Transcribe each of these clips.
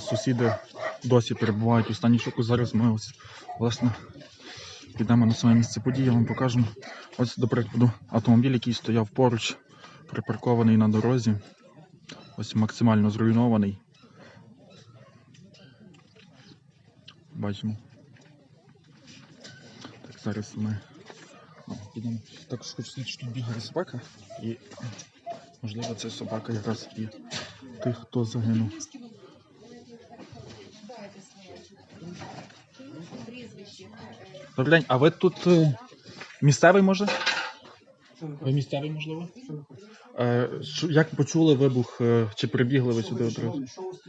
Сусіди досі перебувають у стані шоку. Зараз ми ось власне підемо на своє місце події, я вам покажемо. Ось, до прикладу, автомобіль, який стояв поруч, припаркований на дорозі. Ось максимально зруйнований. Бачимо. Так, зараз ми підемо. Також хочу сказати, що тут бігає собака. І можливо це собака якраз і тих, хто загинув. День, а ви тут е, місцевий може? Ви місцевий, можливо? Е, що- як почули вибух, е, чи прибігли ви сюди одразу?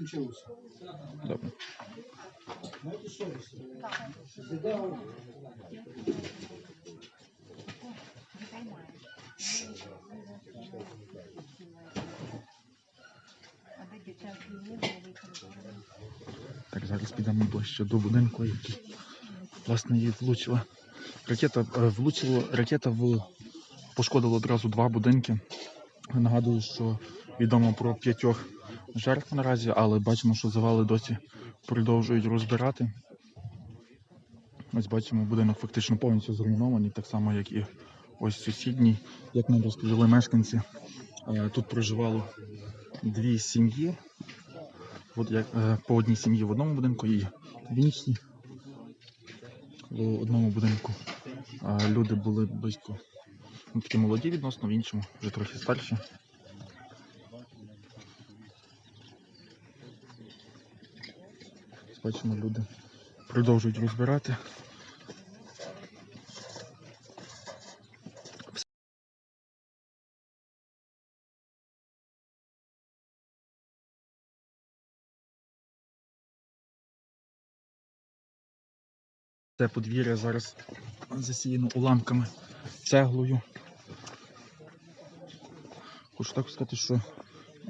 Що у вас? Добре. Знаєте, що ви? Так, зараз підемо ближче до будинку, який власне її влучила. Ракета е, влучила, ракета в пошкодила одразу два будинки. Нагадую, що відомо про п'ятьох жертв наразі, але бачимо, що завали досі продовжують розбирати. Ось бачимо, будинок фактично повністю зруйнований, так само, як і ось сусідній, як нам розповіли мешканці. е, Тут проживало дві сім'ї. Е, по одній сім'ї в одному будинку і в іншій. В одному будинку люди були близько ну, такі молоді відносно, в іншому вже трохи старші. Бачимо, люди продовжують розбирати. Це подвір'я зараз засіяно уламками, цеглою. Хочу так сказати, що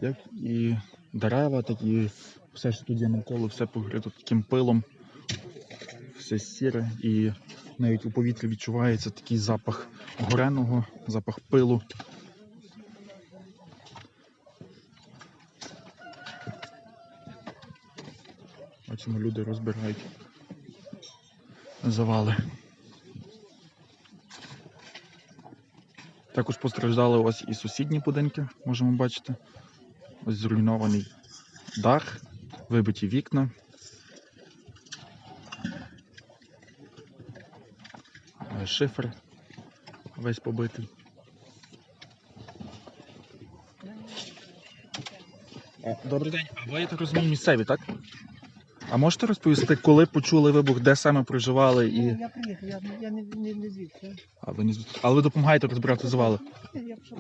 як і дерева, так і все, що тут є навколо, все покрито таким пилом, все сіре, і навіть у повітрі відчувається такий запах гореного, запах пилу. Бачимо, люди розбирають завали. Також постраждали ось і сусідні будинки, можемо бачити. Ось зруйнований дах, вибиті вікна. Е, Шифер весь побитий. Добрий день, а ви, я так розумію, місцеві, так? А можете розповісти, коли почули вибух, де саме проживали і. Я приїхав, я, я не, не, не звідси. А ви не звідси? Але ви допомагаєте розбирати завали. Я пішов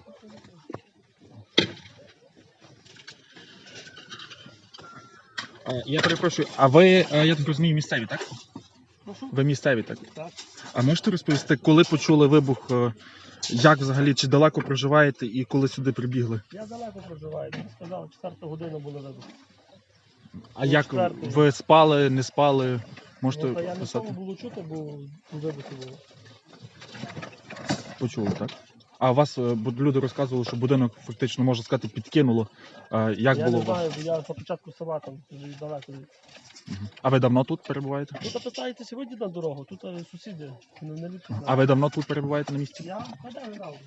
Я перепрошую, а ви, е, я так розумію, місцеві, так? Прошу? Ви місцеві, так? Так. А можете розповісти, коли почули вибух, е, як взагалі, чи далеко проживаєте і коли сюди прибігли? Я далеко проживаю, мені сказали, 4 година було вибух. А Ну, як четвертий. ви спали, не спали? Можете Ну, та я не писати? було чути, бо вибухи було. Почули, так? А вас е, бу- люди розказували, що будинок фактично, можна сказати, підкинуло. Е, Як я було не вас? знаю, бо я на початку села там далеко. А ви давно тут перебуваєте? Тут питаєте сьогодні на дорогу, тут е, сусіди не, не ліпше. А ви давно тут перебуваєте на місці? Я гадаю, недавно.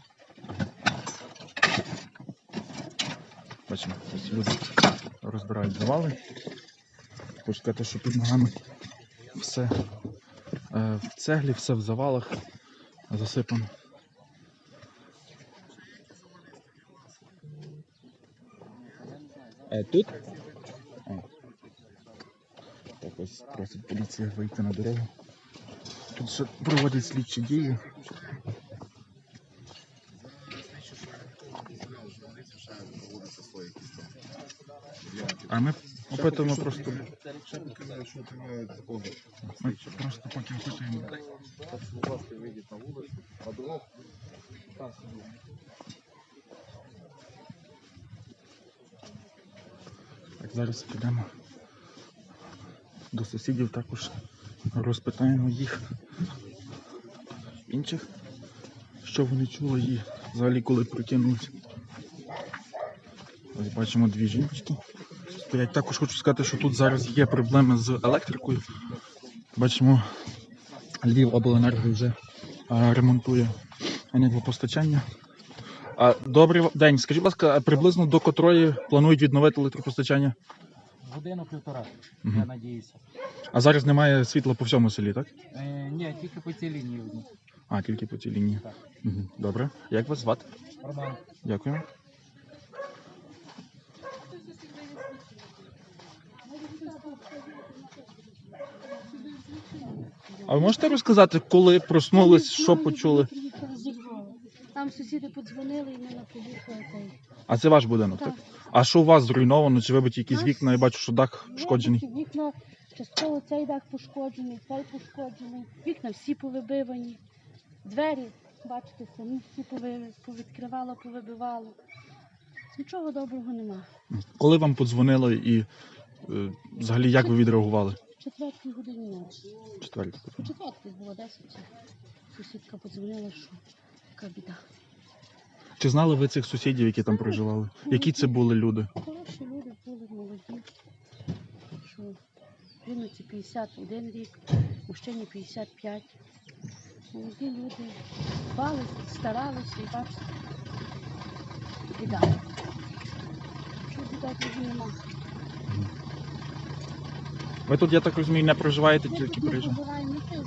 Бачимо, ось люди розбирають завали. Хочу сказати, що під ногами все е, в цеглі, все в завалах засипано. А тут? А. Так ось просить поліція вийти на дорогу. Тут ще проводять слідчі дії. А ми опитуємо просто. Ми просто поки опитуємо. Так, зараз підемо до сусідів також розпитаємо їх інших, що вони чули і взагалі коли прокинулись. Ось бачимо дві жіночки стоять. Також хочу сказати, що тут зараз є проблеми з електрикою. Бачимо, Львів обленерго вже а, ремонтує енергопостачання. А, добрий день. Скажіть, будь ласка, приблизно до котрої планують відновити електропостачання? Годину півтора, Мгм. я надіюся. А зараз немає світла по всьому селі, так? Е, ні, тільки по цій лінії. А, тільки по цій лінії. Так. Мгм. Добре. Як вас звати? Роман. Дякую. А ви можете розказати, коли проснулись, що почули? Приїхали зі Львова. Там сусіди подзвонили і ми на приїхали. та й- А це ваш будинок, так? Так. А що у вас зруйновано? Чи вибиті якісь вікна? Я бачу, що дах пошкоджений. Вибиті Вікна, частково цей дах пошкоджений, цей пошкоджений. Вікна всі повибивані. Двері, бачите, самі всі пови- повідкривало, повибивало. Нічого доброго нема. Коли вам подзвонили і е, взагалі як ви відреагували? Четвертій годині ночі. Четвертий. В четвертій було 10. Сусідка подзвонила, що яка біда. Чи знали ви цих сусідів, які там проживали? Які це були люди? Хороші люди були молоді, що жінці 51 рік, мужчині 55. Молоді люди дбали, старалися і бачите, біда. Що біда дуже нема. Ви тут, я так розумію, не проживаєте, тільки не приїжджаєте? проживаємо, ми тут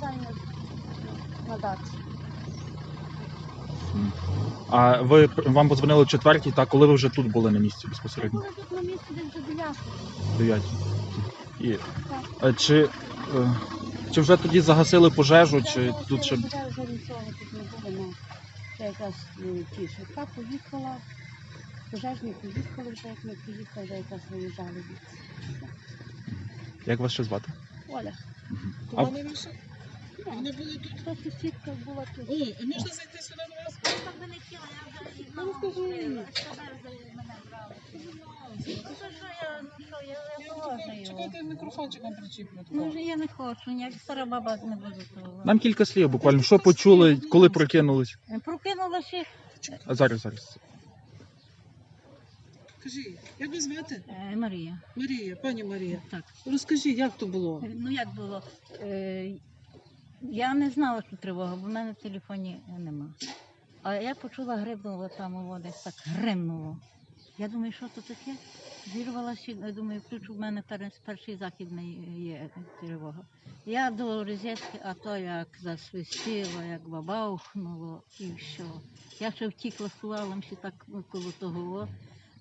на дачі. А ви вам подзвонили в четвертій, та коли ви вже тут були на місці Ми безпосередньо? були тут на місці десь до 9. Дев'ятій. І е, чи, е, чи вже тоді загасили пожежу, чи тут ще Вже вже нічого тут не було, ну, це ті швидка поїхала, пожежні поїхали вже, як ми приїхали, вже якраз виїжджали як вас ще звати? Оля. А- Вони ваші? Вони були тут. Та сусідка була тут. О, а можна зайти сюди до вас? Ну, розкажи їй. Чекайте, мікрофончик вам причіплю. Ну, я не хочу, ніяк стара баба не буду того. Нам кілька слів буквально. Що почули, коли прокинулись? Прокинулася А зараз, зараз. Кажіть, як ви звати? е, Марія. Марія, пані Марія. Так. Розкажіть, як то було? Ну як було? Е, я не знала, що тривога, бо в мене в телефоні нема. А я почула грибнуло там у воді, так гримнуло. Я думаю, що то таке? Зірвалася, я думаю, включу в мене перший західний є тривога. Я до розетки, а то як засвистіло, як бабахнуло і все. Я ще втікла з туалом, ще так коло того.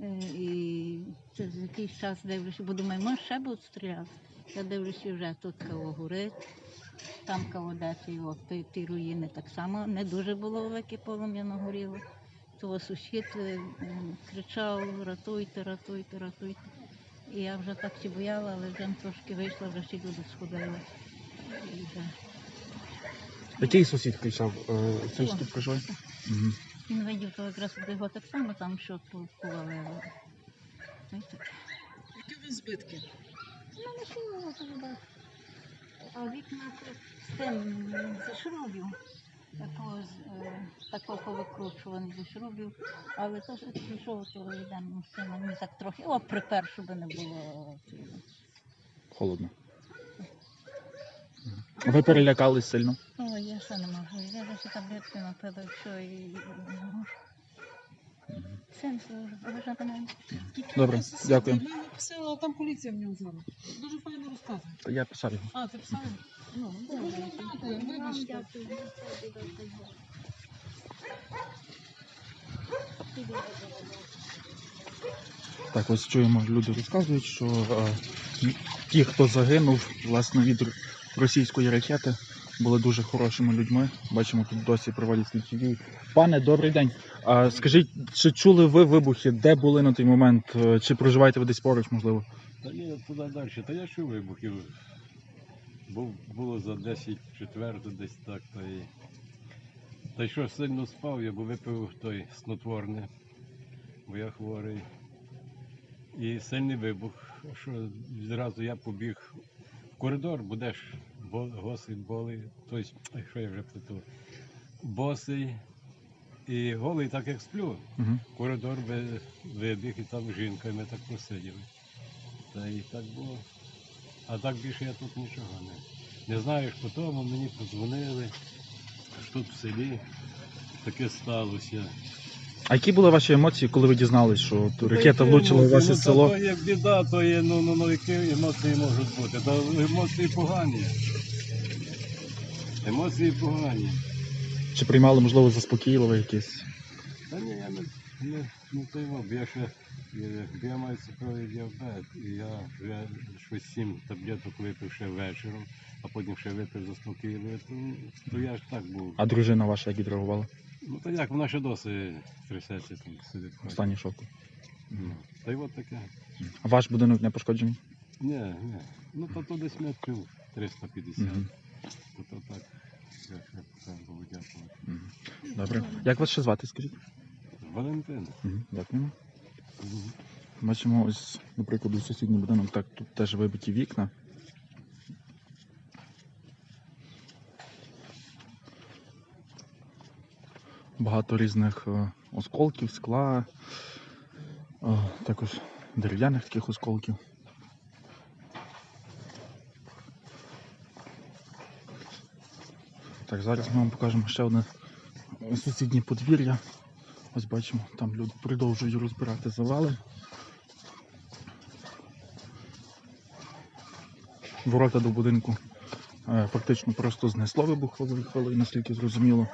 Е, І через якийсь час дивлюся, бо думаю, може ще будуть стріляти. Я дивлюся, вже тут кого горить, там кого деться, от ті, ті руїни так само не дуже було велике полум'я нагоріло. Того сусід е, кричав, рятуйте, рятуйте, рятуйте. І я вже так всі бояла, але вже трошки вийшла, вже всі люди сходили. Вже Який сусід кричав? Е, Цей що Він видів, то якраз його так само там що. Ну. Які вас збитки? Ну, машина туди. А вікна з тим зі шрубів. Такого, е, такого повикручуваний зі шрубів. Але то, що пішов, то йдемо мені так трохи, о, припер, щоб не було. Холодно. Ви перелякались сильно? О, я ще не можу. Я вже таблетки напила, що і не можу. Син служить, мене. Добре, дякую. Ми написали, а там поліція в нього зараз. Дуже файно розказує. Та Я писав його. А, ти писав? Ну, дякую, вибачте. Так, ось чуємо, люди розказують, що е, ті, хто загинув власне від російської ракети, були дуже хорошими людьми. Бачимо, тут досі проводять слідчі дії. Пане, добрий день. А скажіть, чи чули ви вибухи? Де були на той момент? Е, Чи проживаєте ви десь поруч, можливо? Та ні, туди далі. Та я чув вибухів. Був, було за 10 четверту десь так. Та й, та й що сильно спав, я бо випив той снотворне, бо я хворий. І сильний вибух, що відразу я побіг коридор, будеш госий болий. Тобто, що я вже плету? Босий і голий, так як сплю. Угу. Коридор вибіг, і там жінка, і ми так посиділи. Та і так було. А так більше я тут нічого не. Не знаю, по тому мені подзвонили, що тут в селі таке сталося. А які були ваші емоції, коли ви дізналися, що от ракета влучила в ваше село? Ну, то є біда, то є, ну, ну, ну які емоції можуть бути? Та емоції погані. Емоції погані. Чи приймали, можливо, заспокійливе якесь? Та ні, я не, не, не той я ще е, я маю цукровий діабет, і я вже щось сім таблеток випив ще вечором, а потім ще випив заспокійливе, то, то я ж так був. А дружина ваша як відреагувала? Ну то як, вона ще досі трясеться там сидить. Останній шоку. Ну, Та й от таке. А ваш будинок не пошкоджений? Ні, ні. Ну то, то десь метрів 350. Мгм. То, то так. Я ще так Богу дякувати. Мгм. Добре. Як вас ще звати, скажіть? Валентин. Мгм, Дякуємо. Бачимо, ось, наприклад, у сусідній будинок, так, тут теж вибиті вікна. Багато різних е, осколків, скла, е, також дерев'яних таких осколків. Так, зараз ми вам покажемо ще одне сусіднє подвір'я. Ось бачимо, там люди продовжують розбирати завали. Ворота до будинку е, фактично просто знесло вибуховою хвилею, наскільки зрозуміло.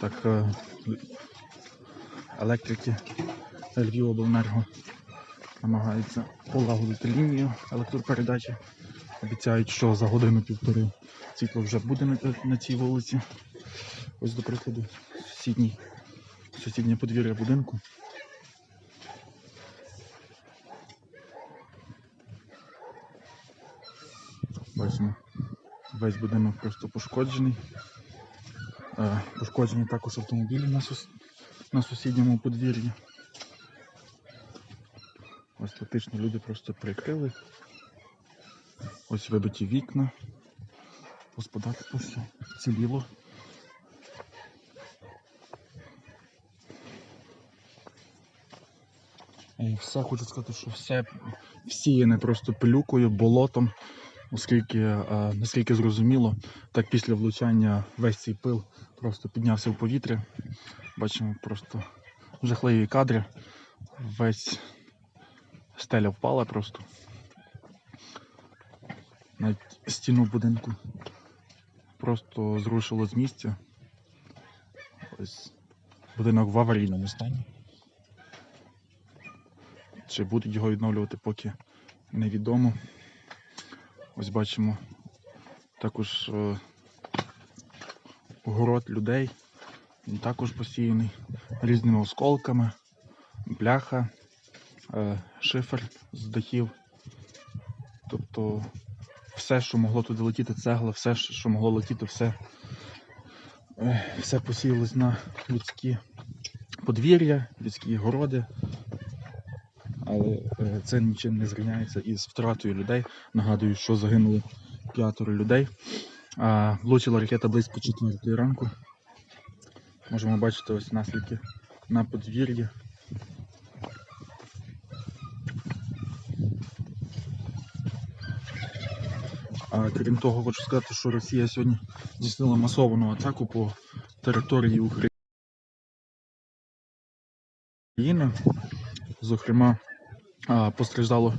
Так, е, електрики Львівобленерго намагаються полагодити лінію електропередачі. Обіцяють, що за годину-півтори світло вже буде на, на цій вулиці. Ось, до прикладу, сусідній, сусіднє подвір'я будинку. Бачимо, весь будинок просто пошкоджений. Пошкоджені також автомобілі на, сус... на сусідньому подвір'ї. Ось фактично люди просто прикрили. Ось вибиті вікна. Господарство все ціліло. І все хочу сказати, що все всіяне просто пилюкою, болотом, оскільки, е, наскільки зрозуміло, так після влучання весь цей пил просто піднявся в повітря. Бачимо просто жахливі кадри. Весь стеля впала просто. Навіть стіну будинку просто зрушило з місця. Ось будинок в аварійному стані. Чи будуть його відновлювати, поки невідомо. Ось бачимо також е, город людей. Він також посіяний різними осколками, бляха, е, шифер з дахів. Тобто все, що могло туди летіти, цегла, все, що могло летіти, все, е, все посіялось на людські подвір'я, людські городи. Але е, це нічим не зрівняється із втратою людей. Нагадую, що загинуло п'ятеро людей. Влучила ракета близько 4 ранку. Можемо бачити ось наслідки на подвір'ї. Крім того, хочу сказати, що Росія сьогодні здійснила масовану атаку по території України. Зокрема, постраждало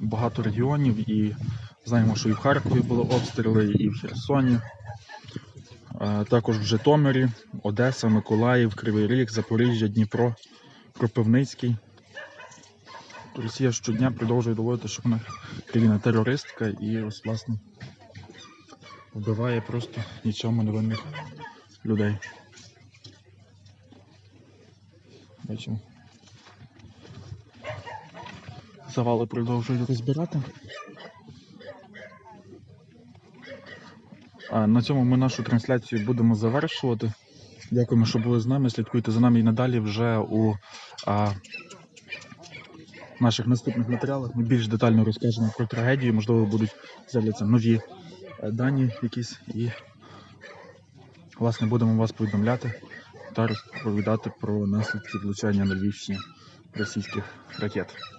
багато регіонів, і знаємо, що і в Харкові були обстріли, і в Херсоні. Також в Житомирі, Одеса, Миколаїв, Кривий Ріг, Запоріжжя, Дніпро, Кропивницький. Росія щодня продовжує доводити, що вона країна терористка і ось власне вбиває просто нічому невинних людей. Бачимо. Завали продовжують розбирати. А на цьому ми нашу трансляцію будемо завершувати. Дякуємо, що були з нами. Слідкуйте за нами і надалі вже у а, наших наступних матеріалах. Ми більш детально розкажемо про трагедію. Можливо, будуть з'являться нові е, дані якісь і власне будемо вас повідомляти та розповідати про наслідки влучання на Львівщині. російських ракет.